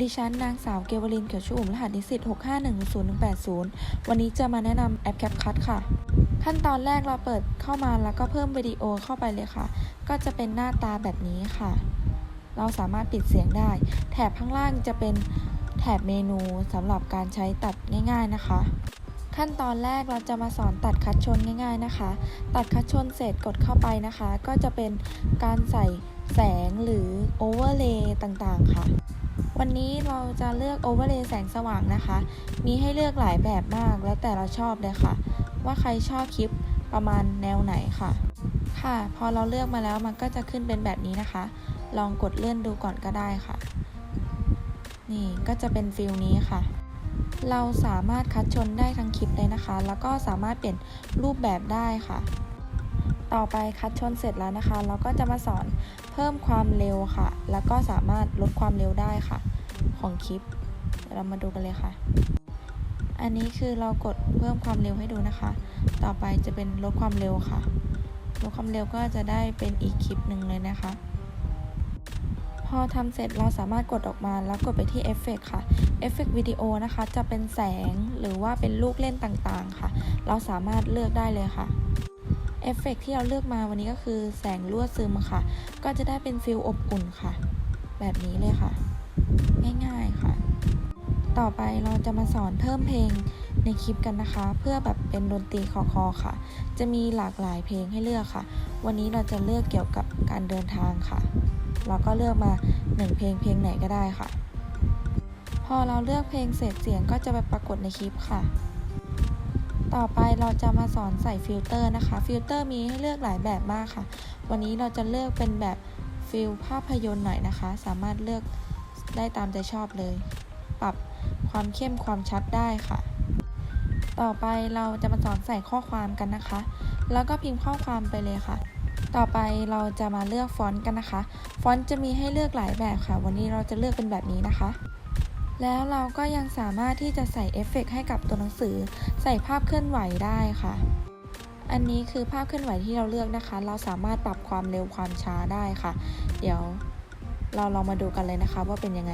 ดิฉันนางสาวเกวลินเขียวชุ่มรหัสนิสิต6510180 วันนี้จะมาแนะนำแอป CapCut ค่ะ ขั้นตอนแรกเราเปิดเข้ามาแล้วก็เพิ่มวิดีโอเข้าไปเลยค่ะ ก็จะเป็นหน้าตาแบบนี้ค่ะ เราสามารถปิดเสียงได้ แถบข้างล่างจะเป็นแถบเมนูสำหรับการใช้ตัดง่ายๆนะคะ ขั้นตอนแรกเราจะมาสอนตัดคัดชนง่าย ๆนะคะ ตัดคัดชนเสร็จกดเข้าไปนะคะ ก็จะเป็นการใส่แสงหรือโอเวอร์เลย์ต่างๆค่ะ วันนี้เราจะเลือกโอเวอร์เลย์แสงสว่างนะคะ มีให้เลือกหลายแบบมากแล้วแต่เราชอบเลยค่ะ ว่าใครชอบคลิปประมาณแนวไหนค่ะ ค่ะ พอเราเลือกมาแล้วมันก็จะขึ้นเป็นแบบนี้นะคะ ลองกดเลื่อนดูก่อนก็ได้ค่ะ นี่ก็จะเป็นฟิลนี้ค่ะ เราสามารถคัดชนได้ทั้งคลิปเลยนะคะ แล้วก็สามารถเปลี่ยนรูปแบบได้ค่ะ ต่อไปคัดชนเสร็จแล้วนะคะ เราก็จะมาสอนเพิ่มความเร็วค่ะ แล้วก็สามารถลดความเร็วได้ค่ะ ของคลิป เรามาดูกันเลยค่ะ อันนี้คือเรากดเพิ่มความเร็วให้ดูนะคะ ต่อไปจะเป็นลดความเร็วค่ะ ลดความเร็วก็จะได้เป็นอีกคลิปหนึ่งเลยนะคะ พอทำเสร็จเราสามารถกดออกมาแล้วกดไปที่เอฟเฟกค่ะเอฟเฟกวิดีโอนะคะ จะเป็นแสงหรือว่าเป็นลูกเล่นต่างๆค่ะ เราสามารถเลือกได้เลยค่ะ เอฟเฟกที่เราเลือกมาวันนี้ก็คือแสงลวดซึมค่ะ ก็จะได้เป็นฟิลอบอุ่นค่ะ แบบนี้เลยค่ะ ง่ายๆค่ะ ต่อไปเราจะมาสอนเพิ่มเพลงในคลิปกันนะคะ เพื่อแบบเป็นดนตรีคอคอค่ะ จะมีหลากหลายเพลงให้เลือกค่ะ วันนี้เราจะเลือกเกี่ยวกับการเดินทางค่ะ เราก็เลือกมาหนึ่งเพลงเพลงไหนก็ได้ค่ะ พอเราเลือกเพลงเสร็จเสียงก็จะไปปรากฏในคลิปค่ะ ต่อไปเราจะมาสอนใส่ฟิลเตอร์นะคะฟิลเตอร์มีให้เลือกหลายแบบมากค่ะ วันนี้เราจะเลือกเป็นแบบฟิลภาพยนตร์หน่อยนะคะ สามารถเลือกได้ตามใจชอบเลย ปรับความเข้มความชัดได้ค่ะ ต่อไปเราจะมาสอนใส่ข้อความกันนะคะ แล้วก็พิมพ์ข้อความไปเลยค่ะ ต่อไปเราจะมาเลือกฟอนต์กันนะคะ ฟอนต์จะมีให้เลือกหลายแบบค่ะ วันนี้เราจะเลือกเป็นแบบนี้นะคะ แล้วเราก็ยังสามารถที่จะใส่เอฟเฟกต์ให้กับตัวหนังสือ ใส่ภาพเคลื่อนไหวได้ค่ะ อันนี้คือภาพเคลื่อนไหวที่เราเลือกนะคะ เราสามารถปรับความเร็วความช้าได้ค่ะ เดี๋ยวเราลองมาดูกันเลยนะคะว่าเป็นยังไง